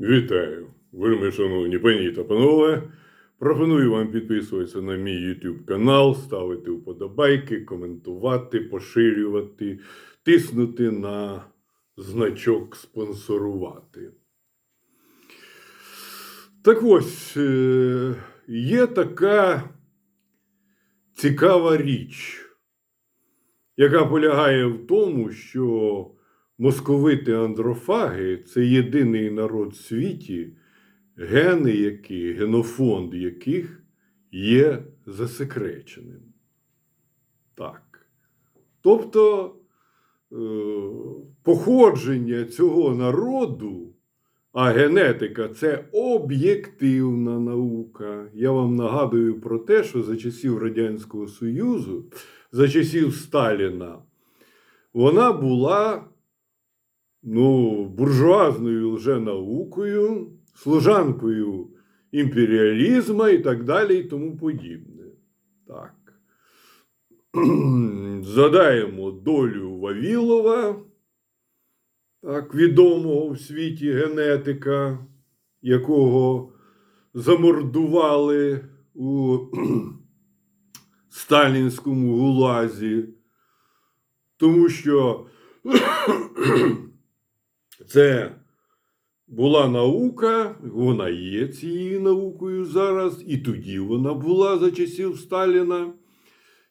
Вітаю, вельми шановні пані та панове. Пропоную вам підписуватися на мій YouTube канал, ставити вподобайки, коментувати, поширювати, тиснути на значок спонсорувати. Так ось, е, є така цікава річ, яка полягає в тому, що московити андрофаги це єдиний народ в світі, гени які, генофонд яких є засекреченим. Так. Тобто е, походження цього народу, а генетика це об'єктивна наука. Я вам нагадую про те, що за часів Радянського Союзу, за часів Сталіна, вона була ну, буржуазною лженаукою, служанкою імперіалізму і так далі, і тому подібне. Так. Задаємо долю Вавілова, так, відомого в світі генетика, якого замордували у сталінському гулазі, тому що це була наука, вона є цією наукою зараз, і тоді вона була за часів Сталіна,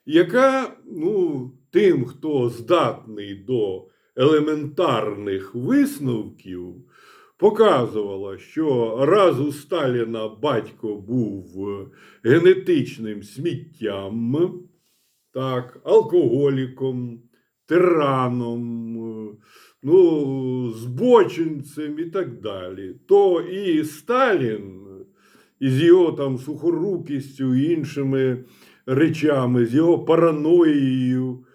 яка ну, тим, хто здатний до елементарних висновків, показувала, що раз у Сталіна батько був генетичним сміттям, так, алкоголіком, тираном, ну, збочинцем і так далі, то і Сталін із його там сухорукістю і іншими речами, з його параноєю,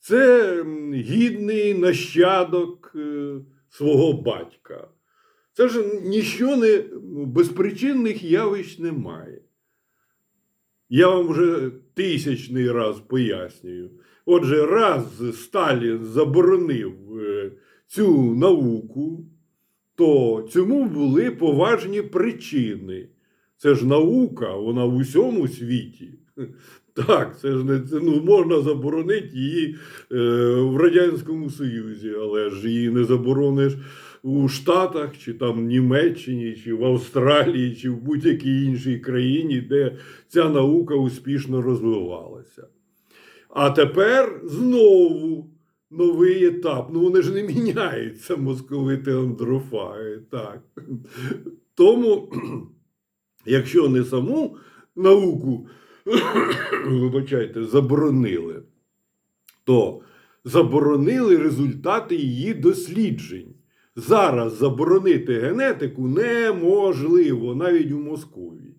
це гідний нащадок е, свого батька. Це ж ніщо не безпричинних явищ немає. Я вам вже тисячний раз пояснюю. Отже, раз Сталін заборонив е, цю науку, то цьому були поважні причини. Це ж наука, вона в усьому світі. Так, це ж не ну, можна заборонити її е, в Радянському Союзі, але ж її не заборониш у Штатах, чи там в Німеччині, чи в Австралії, чи в будь-якій іншій країні, де ця наука успішно розвивалася. А тепер знову новий етап. Ну вони ж не міняються, московити андрофаги. Так. Тому, якщо не саму науку, вибачайте, заборонили, то заборонили результати її досліджень. Зараз заборонити генетику неможливо навіть у Московії.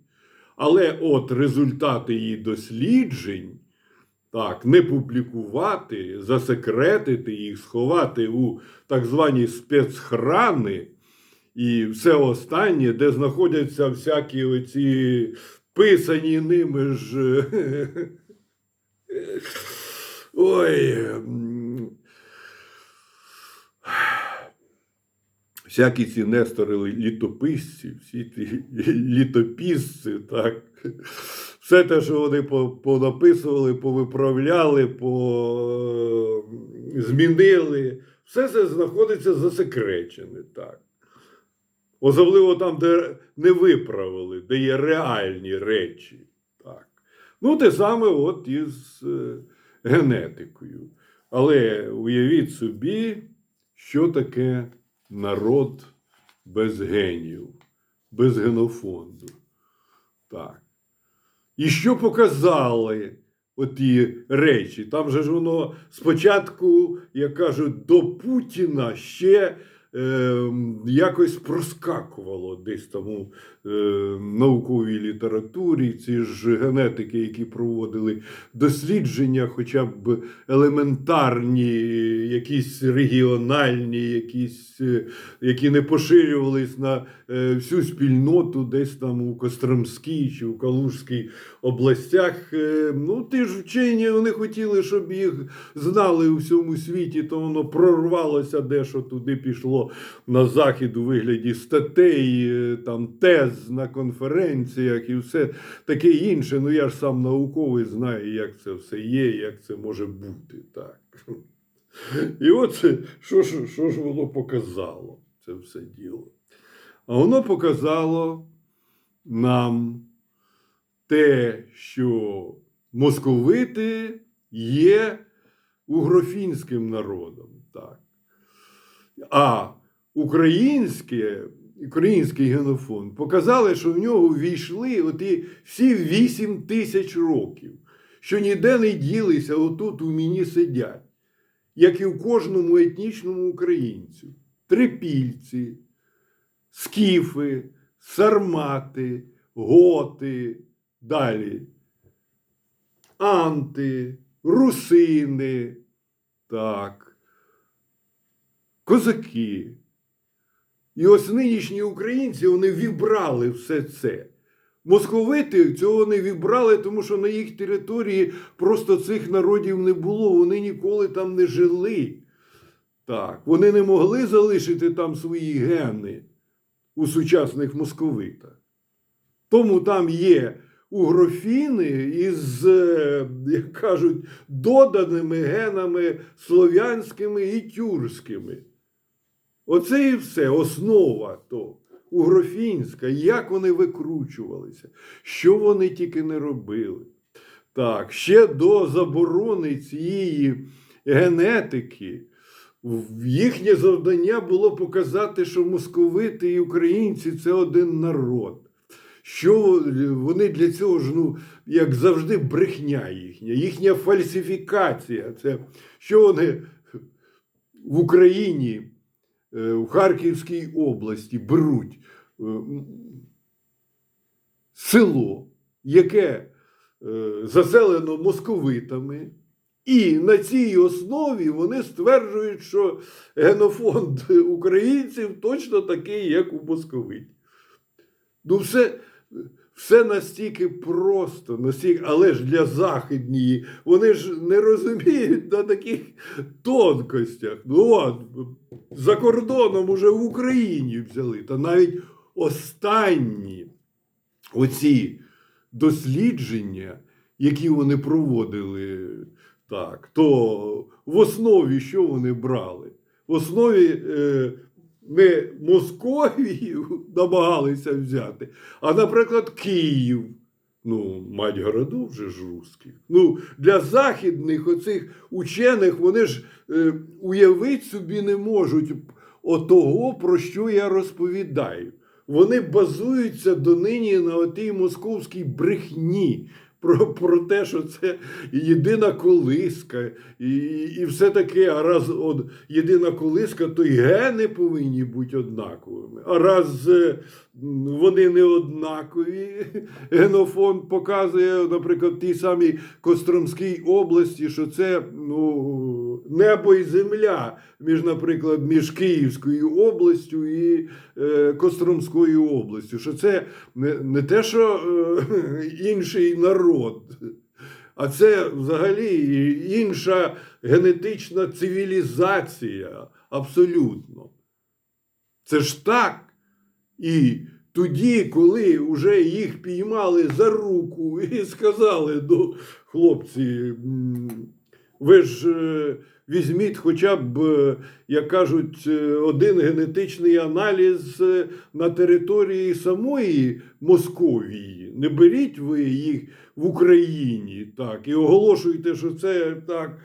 Але от результати її досліджень, так, не публікувати, засекретити їх, сховати у так звані спецхрани і все останнє, де знаходяться всякі оці писані ними ж. Ой. Всякі ці нестори літописці, всі ті літописці, так. Все те, що вони понаписували, повиправляли, по... змінили, все це знаходиться засекречене, так. Особливо там, де не виправили, де є реальні речі. Так. Ну, те саме от із е, генетикою. Але уявіть собі, що таке народ без генів, без генофонду. Так. І що показали оті речі? Там же ж воно спочатку, як кажуть, до Путіна ще е, якось проскакувало десь там у е, науковій літературі, ці ж генетики, які проводили дослідження, хоча б елементарні, якісь регіональні, якісь, е, які не поширювались на е, всю спільноту, десь там у Костромській чи у Калужській областях. Е, Ну, ті ж вчені вони хотіли, щоб їх знали у всьому світі, то воно прорвалося дещо туди пішло на захід у вигляді статей, е, там тез на конференціях і все таке інше. Ну я ж сам науковий знаю, як це все є, як це може бути. Так. І от що ж, що ж воно показало, це все діло. А воно показало нам те, що московити є угрофінським народом. Так. А українське, український генофонд показали, що в нього війшли оті всі 8 тисяч років, що ніде не ділися, отут у мені сидять, як і в кожному етнічному українцю. Трипільці, скіфи, сармати, готи, далі, анти, русини, так, козаки. І ось нинішні українці вони вібрали все це. Московити цього не вібрали, тому що на їх території просто цих народів не було, вони ніколи там не жили. Так, вони не могли залишити там свої гени у сучасних московитах. Тому там є угрофіни із, е, як кажуть, доданими генами слов'янськими і тюркськими. Оце і все, основа то угрофінська, як вони викручувалися, що вони тільки не робили. Так, ще до заборони цієї генетики їхнє завдання було показати, що московити і українці це один народ. Що вони для цього ж, ну, як завжди, брехня їхня, їхня фальсифікація. Це що вони в Україні, в Харківській області беруть е, село, яке е, заселено московитами, і на цій основі вони стверджують, що генофонд українців точно такий, як у московитів. Ну, все, все настільки просто, настільки, але ж для західнії вони ж не розуміють на таких тонкостях. Ну от, за кордоном уже в Україні взяли. Та навіть останні оці дослідження, які вони проводили, так, то в основі що вони брали? В основі е, не Московію намагалися взяти, а, наприклад, Київ. Ну, мать городов вже ж русських. Ну, для західних оцих учених вони ж е, уявити собі не можуть отого, про що я розповідаю. Вони базуються донині на отій московській брехні. Про, про те, що це єдина колиска, і, і все таке, а раз от, єдина колиска, то й гени повинні бути однаковими. А раз е, вони не однакові, генофонд показує, наприклад, в тій самій Костромській області, що це ну, небо і земля між, наприклад, між Київською областю і е, Костромською областю. Що це не, не те, що е, інший народ. А це взагалі інша генетична цивілізація. Абсолютно. Це ж так. І тоді, коли вже їх піймали за руку і сказали, ну, хлопці, ви ж е, візьміть хоча б, е, як кажуть, е, один генетичний аналіз е, на території самої Московії. Не беріть ви їх в Україні так, і оголошуйте, що це так,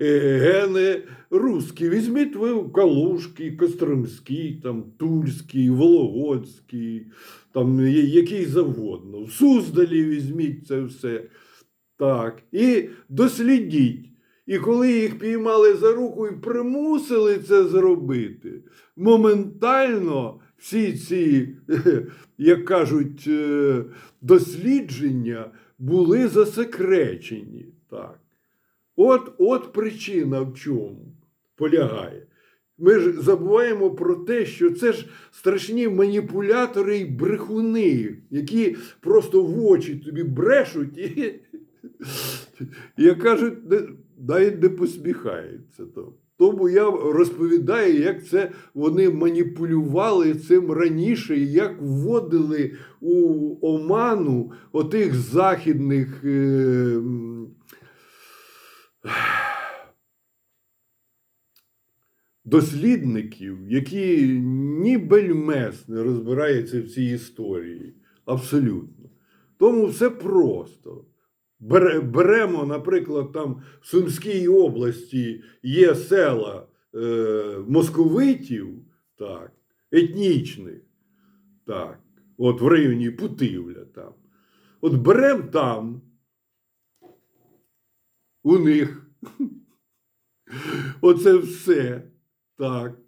гени русські. Візьміть ви Калужський, Костромський, там, Тульський, Вологодський, там, який завгодно. В Суздалі візьміть це все. Так, і дослідіть. І коли їх піймали за руку і примусили це зробити, моментально всі ці, як кажуть, е, дослідження були засекречені. Так. От, от причина в чому полягає. Ми ж забуваємо про те, що це ж страшні маніпулятори і брехуни, які просто в очі тобі брешуть і, як кажуть, навіть не посміхаються. То. Тому я розповідаю, як це вони маніпулювали цим раніше, і як вводили у оману отих західних. Е, дослідників, які ні бельмес не розбираються в цій історії. Абсолютно. Тому все просто. Бере- Беремо, наприклад, там в Сумській області є села е, московитів, так, етнічних, так, от в районі Путивля там. От беремо там у них оце все. Так.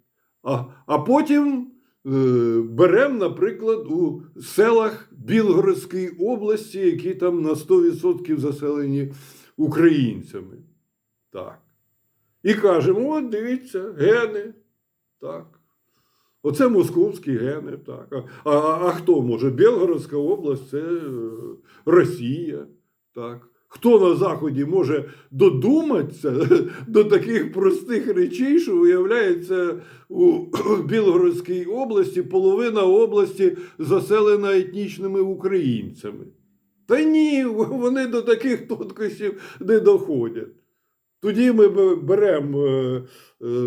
А, а потім беремо, наприклад, у селах Білгородської області, які там на 100% заселені українцями. Так. І кажемо: от дивіться, гени. Так. Оце московські гени. Так. А, а, а хто може? Білгородська область це е, Росія. Так. Хто на Заході може додуматися до таких простих речей, що виявляється у Білгородській області половина області заселена етнічними українцями. Та ні, вони до таких тонкощів не доходять. Тоді ми беремо е, е,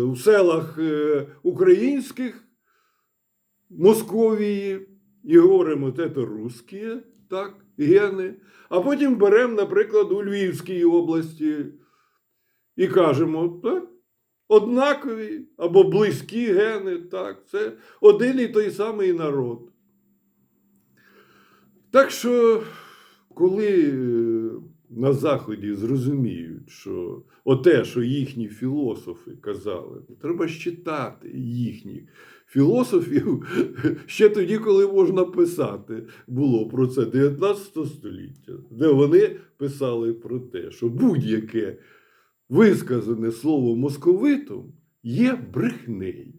в селах е, українських Московії і говоримо, це русські, так, гени. А потім беремо, наприклад, у Львівській області і кажемо, так, однакові або близькі гени, так, це один і той самий народ. Так що, коли е, на Заході зрозуміють, що оте, що їхні філософи казали, треба читати їхніх філософів ще тоді, коли можна писати, було про це 19 століття, де вони писали про те, що будь-яке висказане слово московитом є брехнею.